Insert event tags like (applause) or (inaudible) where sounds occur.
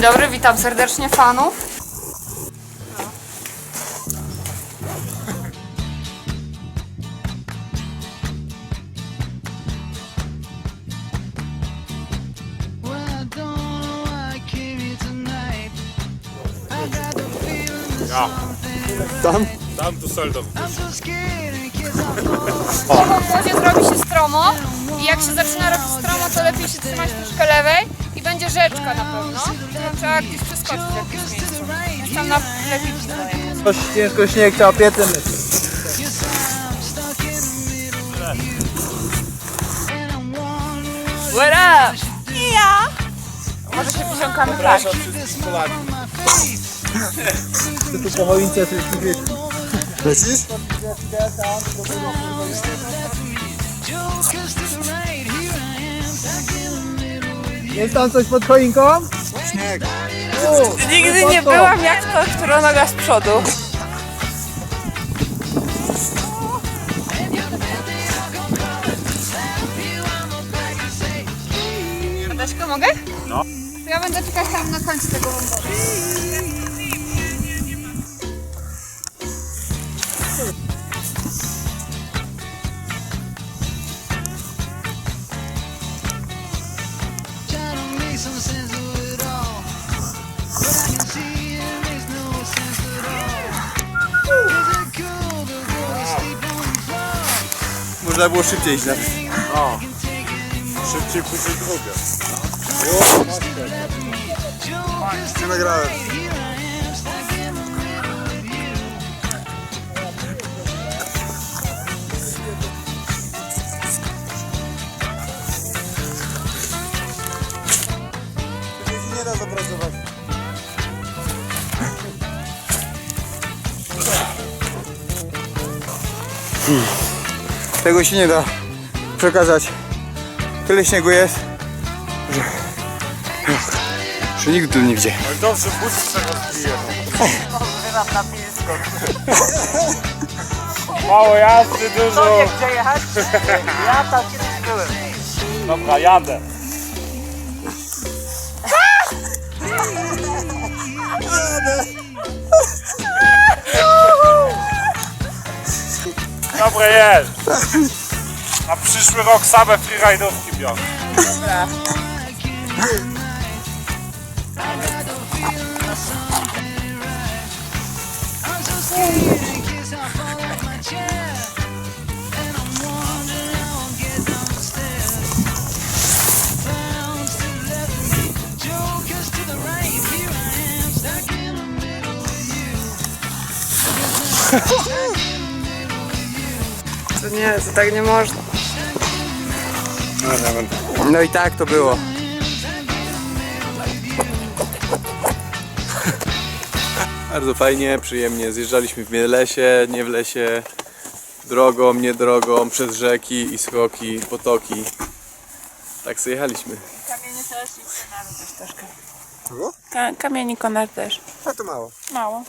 Dzień dobry, witam serdecznie fanów. Ja. Tam? Dam tu soldo. I'm so scared in case I fall. Po wodzie zrobi się stromo i jak się zaczyna robić stromo, to lepiej się trzymać troszkę lewej będzie rzeczka na pewno. To trzeba gdzieś przeskoczyć w jakimś miejscu. Więc tam na lepiej widzę. Coś ciężko śnieg, trzeba piecem. What up? Może się posiąkamy tak. Ty tu po choince coś tu wiesz. Lecisz? Jest tam coś pod choinką? Śnieg. Nigdy nie byłam jak to, która noga z przodu. Daśko, mogę? No. To ja będę czekać tam na końcu tego wąwozu. Można było szybciej iść na No. Szybciej później. Nie nagrałem. With you. Nie da zapracować. Tego się nie da przekazać. Tyle śniegu jest, że, że nigdy tu nie gdzie. Ale dobrze, bus z tego zbije. (laughs) Mało jazdy, dużo. gdzie jechać? Ja tam kiedyś byłem. Dobra, jadę. (laughs) Dobre jest. Na przyszły rok same freeridówki biorę. I'm (laughs) nie, to tak nie można. No i tak to było. (laughs) Bardzo fajnie, przyjemnie. Zjeżdżaliśmy w lesie, nie w lesie, drogą, nie drogą, przez rzeki i skoki, potoki. Tak sobie jechaliśmy. Kamienie też i konar też troszkę. Ka- kamieni konar też. A to mało. Mało.